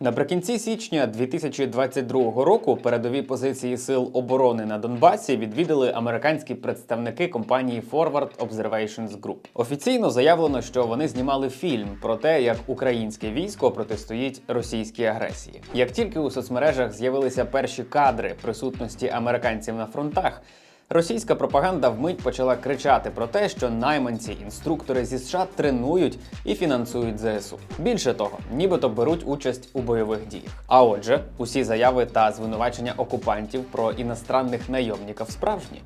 Наприкінці січня 2022 року передові позиції сил оборони на Донбасі відвідали американські представники компанії Forward Observations Group. Офіційно заявлено, що вони знімали фільм про те, як українське військо протистоїть російській агресії. Як тільки у соцмережах з'явилися перші кадри присутності американців на фронтах. Російська пропаганда вмить почала кричати про те, що найманці, інструктори зі США тренують і фінансують ЗСУ. Більше того, нібито беруть участь у бойових діях. А отже, усі заяви та звинувачення окупантів про іностранних найомників справжні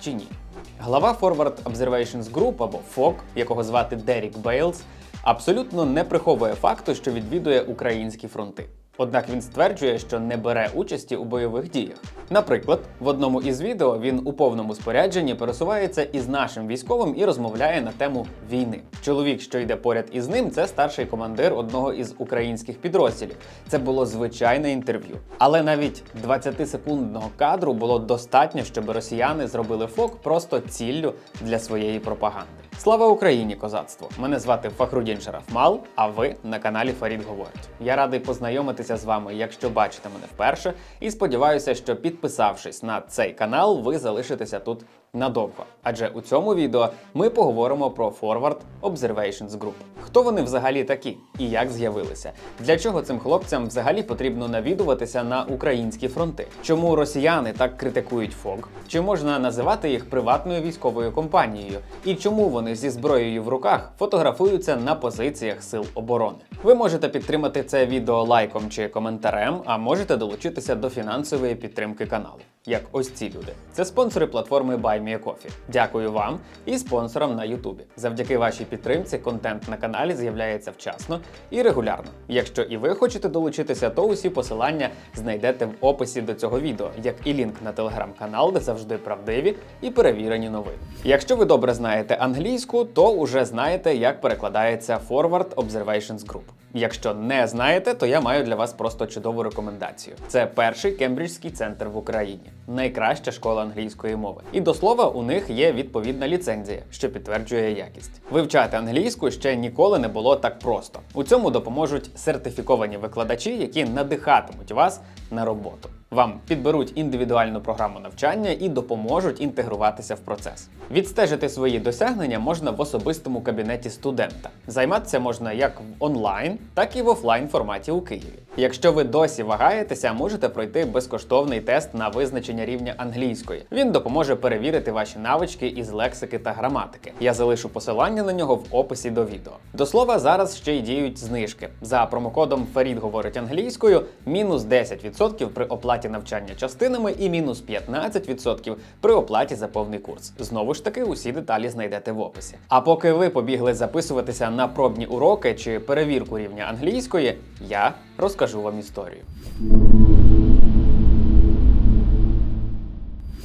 чи ні? Глава Forward Observations Group або FOG, якого звати Дерік Бейлз, абсолютно не приховує факту, що відвідує українські фронти. Однак він стверджує, що не бере участі у бойових діях. Наприклад, в одному із відео він у повному спорядженні пересувається із нашим військовим і розмовляє на тему війни. Чоловік, що йде поряд із ним, це старший командир одного із українських підрозділів. Це було звичайне інтерв'ю. Але навіть 20-секундного кадру було достатньо, щоб росіяни зробили фок просто ціллю для своєї пропаганди. Слава Україні, козацтво! Мене звати Фахрудін Шарафмал, а ви на каналі Фарід Говорить. Я радий познайомитися з вами, якщо бачите мене вперше, і сподіваюся, що підписавшись на цей канал, ви залишитеся тут надовго. Адже у цьому відео ми поговоримо про Forward Observations Group. Хто вони взагалі такі і як з'явилися? Для чого цим хлопцям взагалі потрібно навідуватися на українські фронти? Чому росіяни так критикують ФОГ? Чи можна називати їх приватною військовою компанією? І чому вони зі зброєю в руках фотографуються на позиціях сил оборони? Ви можете підтримати це відео лайком чи коментарем, а можете долучитися до фінансової підтримки каналу. Як ось ці люди. Це спонсори платформи BuyMeACoffee. Дякую вам і спонсорам на Ютубі. Завдяки вашій підтримці контент на каналі з'являється вчасно і регулярно. Якщо і ви хочете долучитися, то усі посилання знайдете в описі до цього відео, як і лінк на телеграм-канал, де завжди правдиві і перевірені новини. Якщо ви добре знаєте англійську, то уже знаєте, як перекладається Forward Observations Group. Якщо не знаєте, то я маю для вас просто чудову рекомендацію. Це перший кембриджський центр в Україні, найкраща школа англійської мови. І до слова, у них є відповідна ліцензія, що підтверджує якість. Вивчати англійську ще ніколи не було так просто. У цьому допоможуть сертифіковані викладачі, які надихатимуть вас на роботу. Вам підберуть індивідуальну програму навчання і допоможуть інтегруватися в процес. Відстежити свої досягнення можна в особистому кабінеті студента. Займатися можна як в онлайн, так і в офлайн форматі у Києві. Якщо ви досі вагаєтеся, можете пройти безкоштовний тест на визначення рівня англійської. Він допоможе перевірити ваші навички із лексики та граматики. Я залишу посилання на нього в описі до відео. До слова, зараз ще й діють знижки. За промокодом Фарід говорить англійською, мінус 10% при оплаті навчання частинами і мінус 15% при оплаті за повний курс. Знову ж таки, усі деталі знайдете в описі. А поки ви побігли записуватися на пробні уроки чи перевірку рівня англійської, я розкажу вам історію.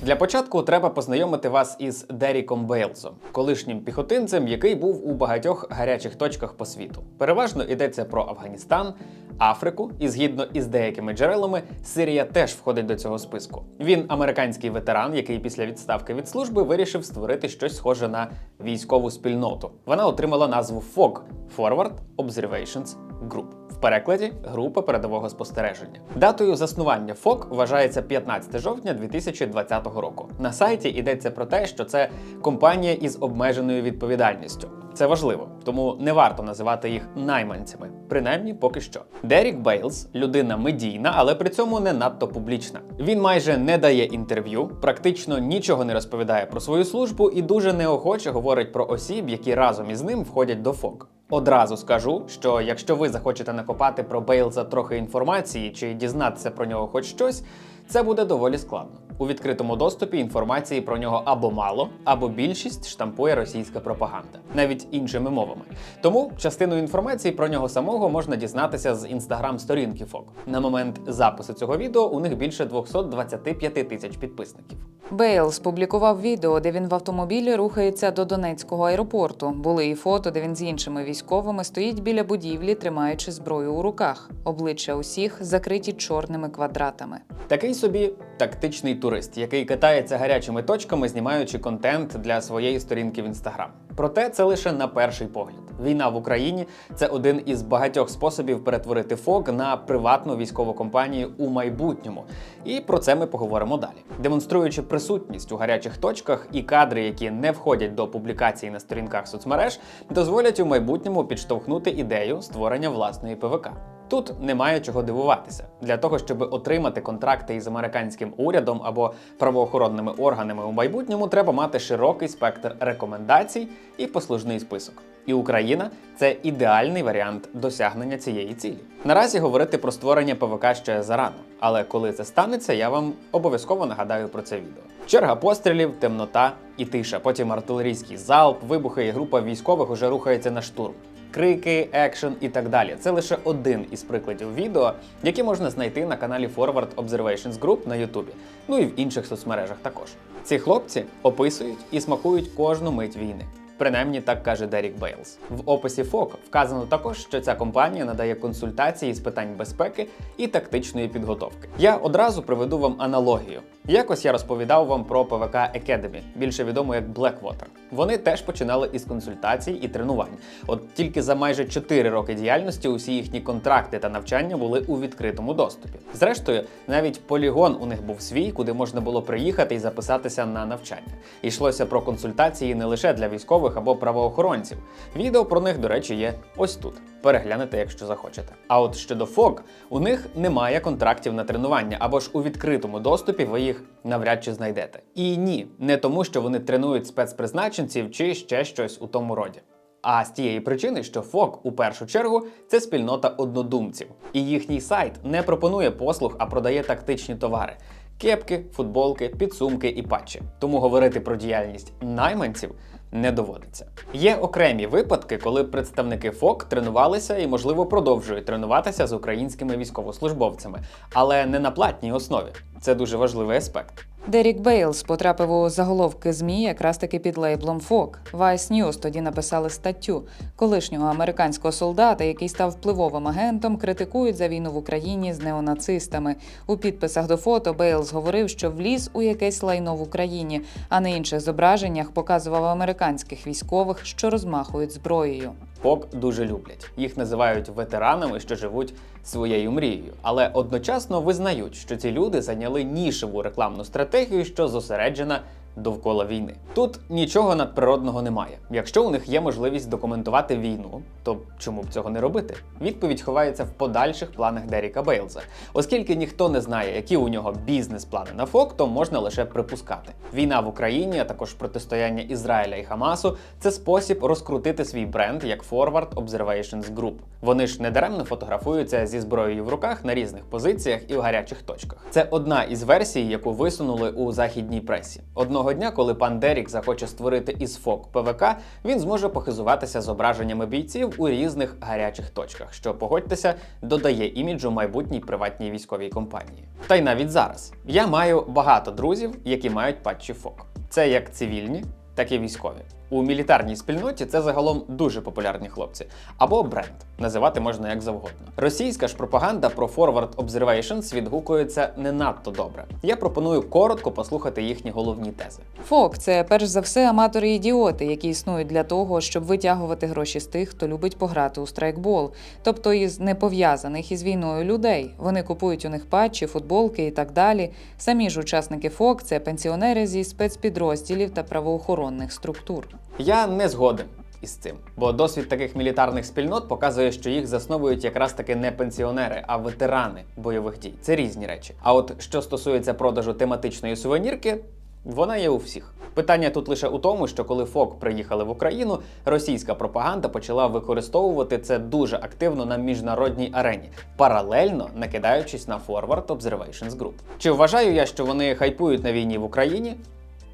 Для початку треба познайомити вас із Деріком Бейлзом, колишнім піхотинцем, який був у багатьох гарячих точках по світу. Переважно йдеться про Афганістан, Африку, і згідно із деякими джерелами, Сирія теж входить до цього списку. Він американський ветеран, який після відставки від служби вирішив створити щось схоже на військову спільноту. Вона отримала назву FOG – Forward Observations Group. Перекладі група передового спостереження. Датою заснування ФОК вважається 15 жовтня 2020 року. На сайті йдеться про те, що це компанія із обмеженою відповідальністю. Це важливо, тому не варто називати їх найманцями, принаймні поки що. Дерік Бейлз людина медійна, але при цьому не надто публічна. Він майже не дає інтерв'ю, практично нічого не розповідає про свою службу і дуже неохоче говорить про осіб, які разом із ним входять до ФОК. Одразу скажу, що якщо ви захочете накопати про Бейлза трохи інформації чи дізнатися про нього хоч щось, це буде доволі складно. У відкритому доступі інформації про нього або мало, або більшість штампує російська пропаганда, навіть іншими мовами. Тому частину інформації про нього самого можна дізнатися з інстаграм-сторінки ФОК. На момент запису цього відео у них більше 225 тисяч підписників. Бейлс публікував відео, де він в автомобілі рухається до Донецького аеропорту. Були і фото, де він з іншими військовими стоїть біля будівлі, тримаючи зброю у руках. Обличчя усіх закриті чорними квадратами. Такий собі тактичний турист, який катається гарячими точками, знімаючи контент для своєї сторінки в інстаграм. Проте це лише на перший погляд. Війна в Україні це один із багатьох способів перетворити ФОК на приватну військову компанію у майбутньому. І про це ми поговоримо далі. Демонструючи присутність у гарячих точках і кадри, які не входять до публікацій на сторінках соцмереж, дозволять у майбутньому підштовхнути ідею створення власної ПВК. Тут немає чого дивуватися. Для того, щоб отримати контракти із американським урядом або правоохоронними органами у майбутньому, треба мати широкий спектр рекомендацій і послужний список. І Україна це ідеальний варіант досягнення цієї цілі. Наразі говорити про створення ПВК ще зарано, але коли це станеться, я вам обов'язково нагадаю про це відео. Черга пострілів, темнота і тиша. Потім артилерійський залп, вибухи і група військових уже рухається на штурм. Крики, екшен і так далі. Це лише один із прикладів відео, які можна знайти на каналі Forward Observations Group на Ютубі, ну і в інших соцмережах також. Ці хлопці описують і смакують кожну мить війни. Принаймні так каже Дерік Бейлс. В описі ФОК вказано також, що ця компанія надає консультації з питань безпеки і тактичної підготовки. Я одразу приведу вам аналогію. Якось я розповідав вам про ПВК Academy, більше відомо як Blackwater. Вони теж починали із консультацій і тренувань. От тільки за майже 4 роки діяльності усі їхні контракти та навчання були у відкритому доступі. Зрештою, навіть полігон у них був свій, куди можна було приїхати і записатися на навчання. Йшлося про консультації не лише для військових або правоохоронців. Відео про них, до речі, є ось тут. Переглянете, якщо захочете. А от щодо ФОК, у них немає контрактів на тренування, або ж у відкритому доступі ви їх навряд чи знайдете. І ні, не тому, що вони тренують спецпризначенців чи ще щось у тому роді. А з тієї причини, що ФОК у першу чергу це спільнота однодумців, і їхній сайт не пропонує послуг, а продає тактичні товари. Кепки, футболки, підсумки і патчі. Тому говорити про діяльність найманців не доводиться. Є окремі випадки, коли представники ФОК тренувалися і, можливо, продовжують тренуватися з українськими військовослужбовцями, але не на платній основі. Це дуже важливий аспект. Дерік Бейлс потрапив у заголовки ЗМІ якраз таки під лейблом ФОК. Vice News тоді написали статтю колишнього американського солдата, який став впливовим агентом, критикують за війну в Україні з неонацистами. У підписах до фото Бейлс говорив, що вліз у якесь лайно в Україні, а на інших зображеннях показував американських військових, що розмахують зброєю. ФОК дуже люблять. Їх називають ветеранами, що живуть своєю мрією, але одночасно визнають, що ці люди зайняли нішеву рекламну стратегію, що зосереджена довкола війни. Тут нічого надприродного немає. Якщо у них є можливість документувати війну, то чому б цього не робити? Відповідь ховається в подальших планах Деріка Бейлза. Оскільки ніхто не знає, які у нього бізнес-плани на ФОК, то можна лише припускати. Війна в Україні, а також протистояння Ізраїля і Хамасу це спосіб розкрутити свій бренд як Forward Observations Group. Вони ж недаремно фотографуються зі зброєю в руках на різних позиціях і в гарячих точках. Це одна із версій, яку висунули у західній пресі. Одного дня, коли пан Дерік захоче створити із ФОК ПВК, він зможе похизуватися зображеннями бійців у різних гарячих точках, що погодьтеся, додає іміджу майбутній приватній військовій компанії. Та й навіть зараз я маю багато друзів, які мають патчі ФОК. Це як цивільні, так і військові. У мілітарній спільноті це загалом дуже популярні хлопці або бренд, називати можна як завгодно. Російська ж пропаганда про Forward Observations відгукується не надто добре. Я пропоную коротко послухати їхні головні тези. ФОК це перш за все аматори-ідіоти, які існують для того, щоб витягувати гроші з тих, хто любить пограти у страйкбол, тобто із непов'язаних із війною людей. Вони купують у них патчі, футболки і так далі. Самі ж учасники ФОК це пенсіонери зі спецпідрозділів та правоохоронних структур. Я не згоден із цим, бо досвід таких мілітарних спільнот показує, що їх засновують якраз таки не пенсіонери, а ветерани бойових дій. Це різні речі. А от що стосується продажу тематичної сувенірки. Вона є у всіх. Питання тут лише у тому, що коли ФОК приїхали в Україну, російська пропаганда почала використовувати це дуже активно на міжнародній арені, паралельно накидаючись на Forward Observations Group. Чи вважаю я, що вони хайпують на війні в Україні?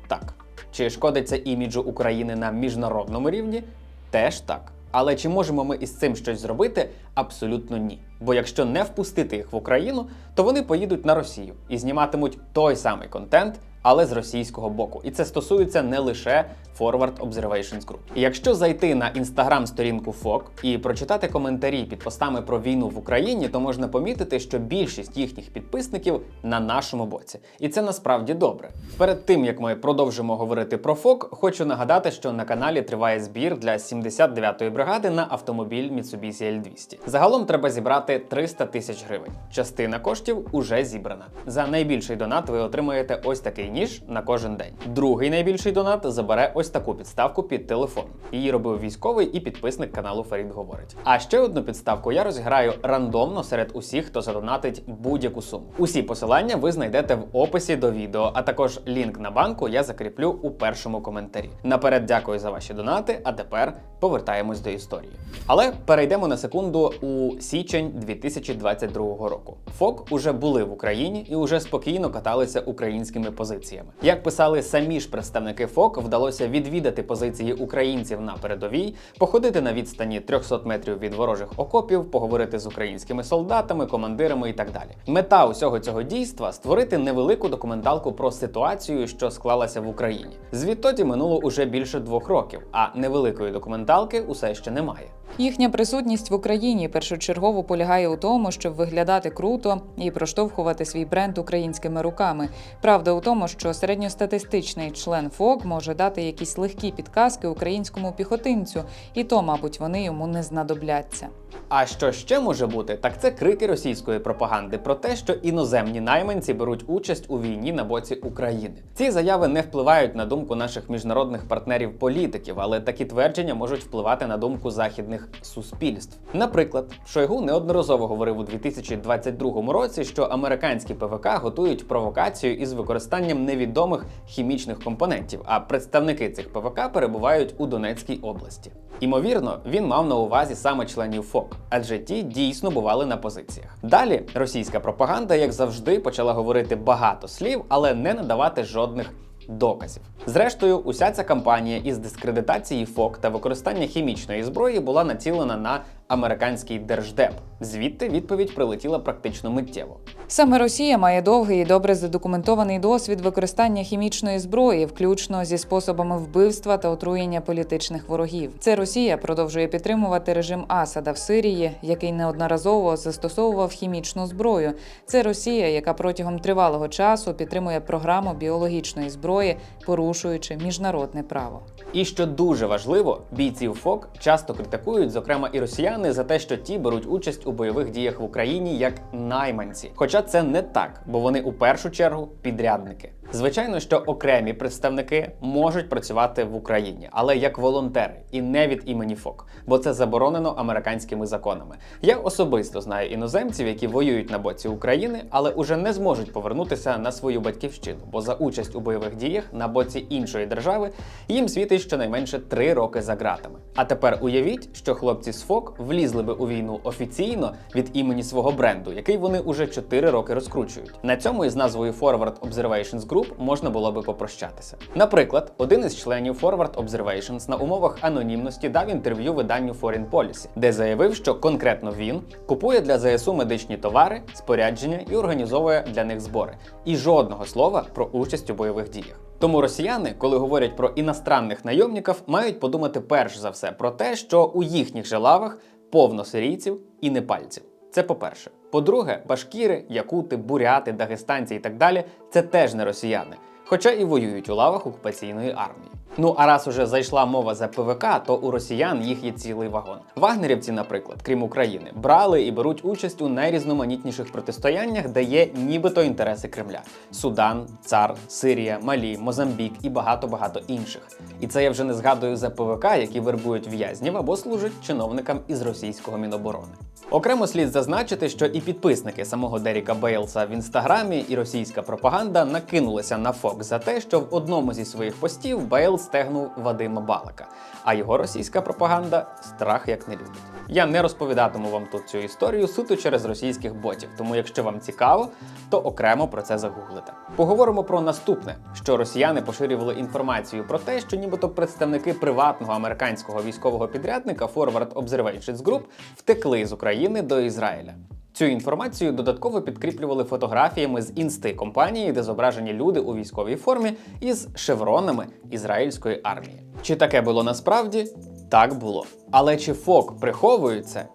Так. Чи шкодить це іміджу України на міжнародному рівні? Теж так. Але чи можемо ми із цим щось зробити? Абсолютно ні. Бо якщо не впустити їх в Україну, то вони поїдуть на Росію і зніматимуть той самий контент, але з російського боку. І це стосується не лише Forward Observations Group. І якщо зайти на інстаграм-сторінку ФОК і прочитати коментарі під постами про війну в Україні, то можна помітити, що більшість їхніх підписників на нашому боці. І це насправді добре. Перед тим як ми продовжимо говорити про ФОК, хочу нагадати, що на каналі триває збір для 79-ї бригади на автомобіль Mitsubishi L200. Загалом треба зібрати 300 тисяч гривень. Частина коштів уже зібрана. За найбільший донат ви отримаєте ось такий ніж на кожен день. Другий найбільший донат забере ось таку підставку під телефон. Її робив військовий і підписник каналу Фарід говорить. А ще одну підставку я розіграю рандомно серед усіх, хто задонатить будь-яку суму. Усі посилання ви знайдете в описі до відео, а також лінк на банку я закріплю у першому коментарі. Наперед дякую за ваші донати. А тепер повертаємось до історії. Але перейдемо на секунду у січень 2022 року. ФОК уже були в Україні і уже спокійно каталися українськими позиціями. Як писали самі ж представники ФОК, вдалося відвідати позиції українців на передовій, походити на відстані 300 метрів від ворожих окопів, поговорити з українськими солдатами, командирами і так далі. Мета усього цього дійства створити невелику документалку про ситуацію, що склалася в Україні. Звідтоді минуло уже більше двох років, а невеликої документалки усе ще немає. Їхня присутність в Україні першочергово полягає у тому, щоб виглядати круто і проштовхувати свій бренд українськими руками. Правда у тому, що середньостатистичний член ФОК може дати якісь легкі підказки українському піхотинцю, і то, мабуть, вони йому не знадобляться. А що ще може бути, так це крики російської пропаганди про те, що іноземні найманці беруть участь у війні на боці України. Ці заяви не впливають на думку наших міжнародних партнерів-політиків, але такі твердження можуть впливати на думку західних суспільств. Наприклад, Шойгу неодноразово говорив у 2022 році, що американські ПВК готують провокацію із використанням невідомих хімічних компонентів, а представники цих ПВК перебувають у Донецькій області. Імовірно, він мав на увазі саме членів ФОК, адже ті дійсно бували на позиціях. Далі російська пропаганда, як завжди, почала говорити багато слів, але не надавати жодних доказів. Зрештою, уся ця кампанія із дискредитації ФОК та використання хімічної зброї була націлена на американський держдеп. Звідти відповідь прилетіла практично миттєво. Саме Росія має довгий і добре задокументований досвід використання хімічної зброї, включно зі способами вбивства та отруєння політичних ворогів. Це Росія продовжує підтримувати режим Асада в Сирії, який неодноразово застосовував хімічну зброю. Це Росія, яка протягом тривалого часу підтримує програму біологічної зброї, порушуючи міжнародне право. І що дуже важливо, бійців ФОК часто критикують, зокрема і росіяни, за те, що ті беруть участь у бойових діях в Україні як найманці. Хоча це не так, бо вони у першу чергу підрядники. Звичайно, що окремі представники можуть працювати в Україні, але як волонтери і не від імені ФОК, бо це заборонено американськими законами. Я особисто знаю іноземців, які воюють на боці України, але уже не зможуть повернутися на свою батьківщину, бо за участь у бойових діях на боці іншої держави їм світить щонайменше три роки за ґратами. А тепер уявіть, що хлопці з ФОК влізли би у війну офіційно від імені свого бренду, який вони уже 4 роки розкручують. На цьому із назвою Forward Observations Group можна було би попрощатися. Наприклад, один із членів Forward Observations на умовах анонімності дав інтерв'ю виданню Foreign Policy, де заявив, що конкретно він купує для ЗСУ медичні товари, спорядження і організовує для них збори. І жодного слова про участь у бойових діях. Тому росіяни, коли говорять про іностранних найомників, мають подумати перш за все про те, що у їхніх же лавах повно сирійців і непальців. Це по-перше. По-друге, башкіри, якути, буряти, дагестанці і так далі це теж не росіяни, хоча і воюють у лавах окупаційної армії. Ну а раз уже зайшла мова за ПВК, то у росіян їх є цілий вагон. Вагнерівці, наприклад, крім України, брали і беруть участь у найрізноманітніших протистояннях, де є нібито інтереси Кремля: Судан, Цар, Сирія, Малі, Мозамбік і багато багато інших. І це я вже не згадую за ПВК, які вербують в'язнів або служать чиновникам із російського міноборони. Окремо слід зазначити, що і підписники самого Деріка Бейлса в інстаграмі, і російська пропаганда накинулися на Фок за те, що в одному зі своїх постів Бейл стегнув Вадима Балака, а його російська пропаганда страх як не любить. Я не розповідатиму вам тут цю історію суто через російських ботів, тому якщо вам цікаво, то окремо про це загуглите. Поговоримо про наступне, що росіяни поширювали інформацію про те, що нібито представники приватного американського військового підрядника Forward Observations Group втекли з України до Ізраїля. Цю інформацію додатково підкріплювали фотографіями з інсти компанії, де зображені люди у військовій формі із шевронами ізраїльської армії. Чи таке було насправді? Так було. Але чи ФОК приховується?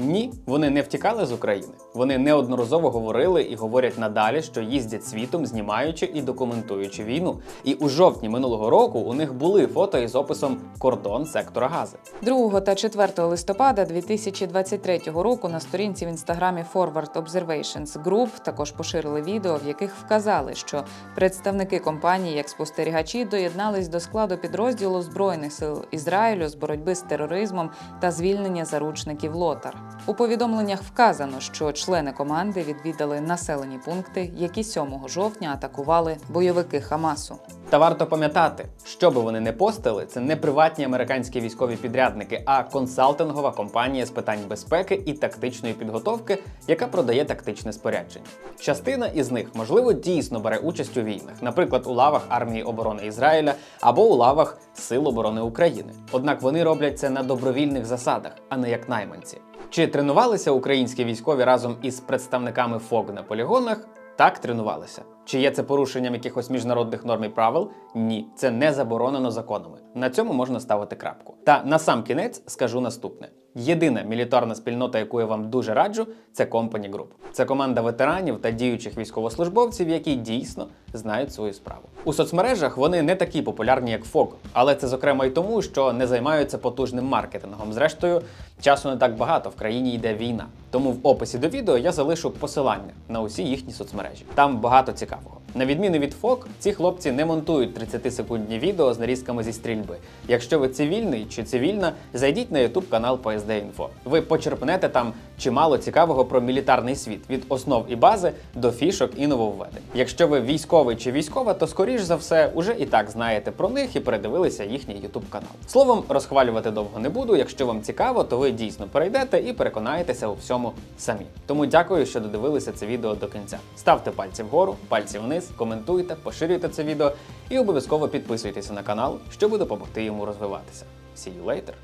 Ні, вони не втікали з України. Вони неодноразово говорили і говорять надалі, що їздять світом, знімаючи і документуючи війну. І у жовтні минулого року у них були фото із описом кордон сектора Гази. 2 та 4 листопада 2023 року на сторінці в інстаграмі Forward Observations Group також поширили відео, в яких вказали, що представники компанії як спостерігачі доєднались до складу підрозділу збройних сил Ізраїлю з боротьби з тероризмом та звільнення заручників Лотар. У повідомленнях вказано, що члени команди відвідали населені пункти, які 7 жовтня атакували бойовики Хамасу. Та варто пам'ятати, що би вони не постили, це не приватні американські військові підрядники, а консалтингова компанія з питань безпеки і тактичної підготовки, яка продає тактичне спорядження. Частина із них, можливо, дійсно бере участь у війнах, наприклад, у лавах армії оборони Ізраїля або у лавах Сил оборони України. Однак вони роблять це на добровільних засадах, а не як найманці. Чи тренувалися українські військові разом із представниками ФОГ на полігонах? Так, тренувалися. Чи є це порушенням якихось міжнародних норм і правил? Ні, це не заборонено законами. На цьому можна ставити крапку. Та на сам кінець скажу наступне: єдина мілітарна спільнота, яку я вам дуже раджу, це Company Group. Це команда ветеранів та діючих військовослужбовців, які дійсно знають свою справу. У соцмережах вони не такі популярні, як ФОК, але це зокрема й тому, що не займаються потужним маркетингом. Зрештою, часу не так багато в країні йде війна. Тому в описі до відео я залишу посилання на усі їхні соцмережі. Там багато цікавого. На відміну від ФОК, ці хлопці не монтують 30-секундні відео з нарізками зі стрільби. Якщо ви цивільний чи цивільна, зайдіть на YouTube канал PSD Info. Ви почерпнете там чимало цікавого про мілітарний світ від основ і бази до фішок і нововведень. Якщо ви військовий чи військова, то скоріш за все уже і так знаєте про них і передивилися їхній YouTube канал. Словом, розхвалювати довго не буду. Якщо вам цікаво, то ви дійсно перейдете і переконаєтеся у всьому самі. Тому дякую, що додивилися це відео до кінця. Ставте пальці вгору, пальці вниз, коментуйте, поширюйте це відео і обов'язково підписуйтеся на канал, щоб допомогти йому розвиватися. See you later,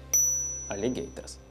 alligators!